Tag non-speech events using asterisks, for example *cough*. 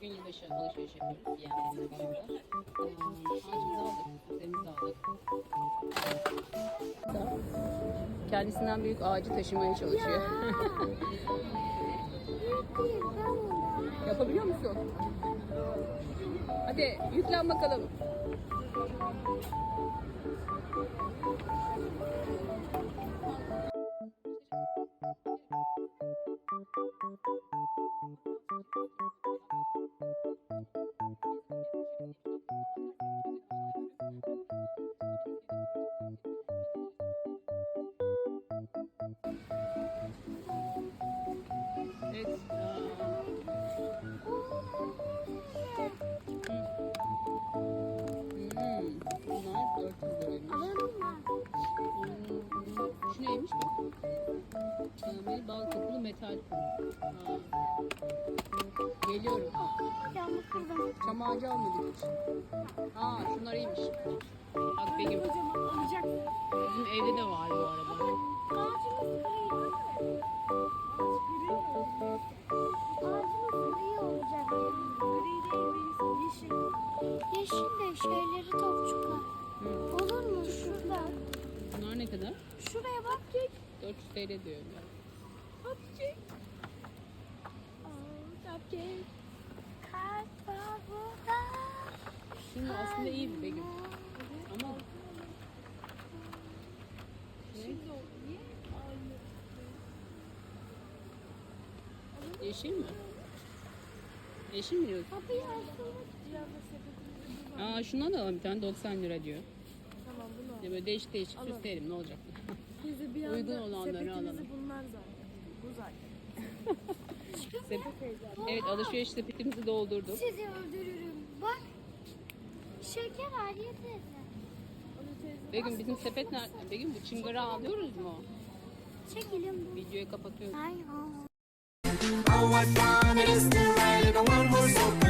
Bugün yılbaşı alışveriş yapıyoruz. Yani. Üzerimizi aldık. Kendisinden büyük ağacı taşımaya çalışıyor. *laughs* Yapabiliyor musun? Hadi yüklen bakalım. Evet. Şu neymiş bak? Kamil bal kokulu metal kum. Ha. Geliyorum. Camı kırdım. Çam ağacı almadık hiç. Aa şunlar iyiymiş. Bak Begüm. Kocaman olacak. Bizim evde de var bu arada. Ağacımız gri. Ağacımız gri olacak. Gri Melis, yeşil. Yeşil de şeyleri topçuklar. Bak. 400 TL diyor. ya. Cupcake. Oh, cupcake. Şimdi aslında iyi bir Begüm. Ama Şimdi o niye aynı? yeşil mi? Yeşil mi diyorsun? Kapıyı açsana. Biraz da sepetimizi Aa şundan da alalım bir tane 90 lira diyor. Tamam bunu al. Ya böyle değişik değişik süsleyelim ne olacak? *laughs* Bizi bir Uygun anda olanları sepetimizi alalım. bunlar zaten. Bu zaten. *laughs* Sep- evet alışveriş sepetimizi doldurduk. Sizi öldürürüm. Bak. Şeker Aliye teyze. Begüm bizim sepet nerede? Begüm bu çıngırı alıyoruz mu? Çekilin bu. Videoyu kapatıyoruz. Oh, what fun it is to ride in a one-horse open.